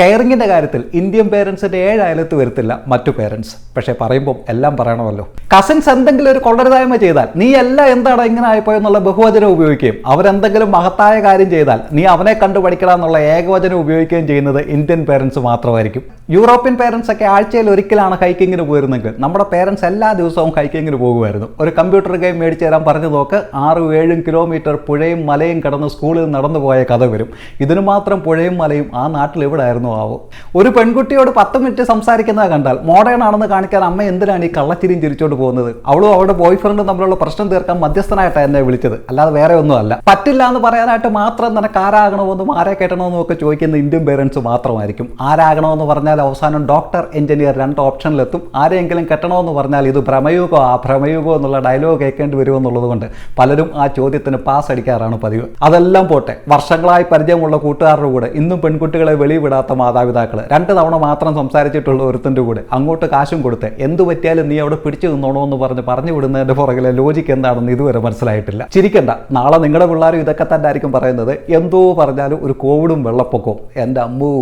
കെയറിങ്ങിന്റെ കാര്യത്തിൽ ഇന്ത്യൻ പേരൻസിന്റെ ഏഴ് അയലത്ത് വരുത്തില്ല മറ്റു പേരൻസ്. പക്ഷേ പറയുമ്പോൾ എല്ലാം പറയണമല്ലോ. കസിൻസ് എന്തെങ്കിലും ഒരു കൊള്ളരുതായ്മ ചെയ്താൽ നീ എല്ലാം എന്താണ് ഇങ്ങനെ ആയിപ്പോയെന്നുള്ള ബഹുവചനം ഉപയോഗിക്കുകയും അവരെന്തെങ്കിലും മഹത്തായ കാര്യം ചെയ്താൽ നീ അവനെ കണ്ടു പഠിക്കണം എന്നുള്ള ഏകവചനം ഉപയോഗിക്കുകയും ചെയ്യുന്നത് ഇന്ത്യൻ പേരൻസ് മാത്രമായിരിക്കും. യൂറോപ്യൻ പേരൻസ് ഒക്കെ ആഴ്ചയിൽ ഒരിക്കലാണ് ഹൈക്കിങ്ങിന് പോയിരുന്നെങ്കിൽ നമ്മുടെ പേരൻസ് എല്ലാ ദിവസവും ഹൈക്കിങ്ങിന് പോകുമായിരുന്നു. ഒരു കമ്പ്യൂട്ടർ ഗെയിം മേടിച്ചു തരാൻ പറഞ്ഞു നോക്ക് ആറും ഏഴും കിലോമീറ്റർ പുഴയും മലയും കടന്ന് സ്കൂളിൽ നടന്നു പോയ കഥ വരും. ഇതിനു മാത്രം പുഴയും മലയും ആ നാട്ടിൽ എവിടെ ആയിരുന്നു ആവോ. ഒരു പെൺകുട്ടിയോട് പത്ത് മിനിറ്റ് സംസാരിക്കുന്നത് കണ്ടാൽ മോഡേൺ ആണെന്ന് കാണിക്കാൻ അമ്മ എന്തിനാണ് ഈ കള്ളച്ചിരിയും ചിരിച്ചോണ്ട് പോകുന്നത്? അവളും അവളുടെ ബോയ് ഫ്രണ്ടും തമ്മിലുള്ള പ്രശ്നം തീർക്കാൻ മധ്യസ്ഥനായിട്ടാണ് എന്നെ വിളിച്ചത്. അല്ലാതെ വേറെ ഒന്നുമല്ല. പറ്റില്ല എന്ന് പറയാനായിട്ട് മാത്രം നിനക്ക് ആരാകണമെന്നും ആരെ കെട്ടണമെന്നും ഒക്കെ ചോദിക്കുന്ന ഇന്ത്യൻ പേരൻസ് മാത്രമായിരിക്കും. ആരാകണമെന്ന് പറഞ്ഞാൽ അവസാനം ഡോക്ടർ എഞ്ചിനീയർ രണ്ട് ഓപ്ഷനിലെത്തും ആരെങ്കിലും കെട്ടണമെന്ന് പറഞ്ഞാൽ ഇത് ഭ്രമയുഗോ ആ ഭ്രമയുഗോ എന്നുള്ള ഡയലോഗ് കേൾക്കേണ്ടി വരുമെന്നുള്ളത് കൊണ്ട് പലരും ആ ചോദ്യത്തിന് പാസ് അടിക്കാറാണ് പതിവ്. അതെല്ലാം പോട്ടെ. വർഷങ്ങളായി പരിചയമുള്ള കൂട്ടുകാരുടെ കൂടെ ഇന്നും പെൺകുട്ടികളെ വെളിവിടാത്ത മാതാപിതാക്കൾ രണ്ട് തവണ മാത്രം സംസാരിച്ചിട്ടുള്ള ഒരുത്തന്റെ കൂടെ. അങ്ങോട്ട് കാശും കൊടുത്ത് എന്തു പറ്റിയാലും നീ അവിടെ പിടിച്ചു നിന്നോണോ എന്ന് പറഞ്ഞ് പറഞ്ഞു വിടുന്നതിന്റെ പുറകിലെ ലോജിക്ക് എന്താണെന്ന് ഇതുവരെ മനസ്സിലായിട്ടില്ല. ചിരിക്കണ്ട. നാളെ നിങ്ങളുടെ പിള്ളേരും ഇതൊക്കെ തന്നെ ആയിരിക്കും പറയുന്നത്. എന്തോ പറഞ്ഞാലും ഒരു കോവിഡും വെള്ളപ്പൊക്കവും. എന്റെ അമ്മൂ.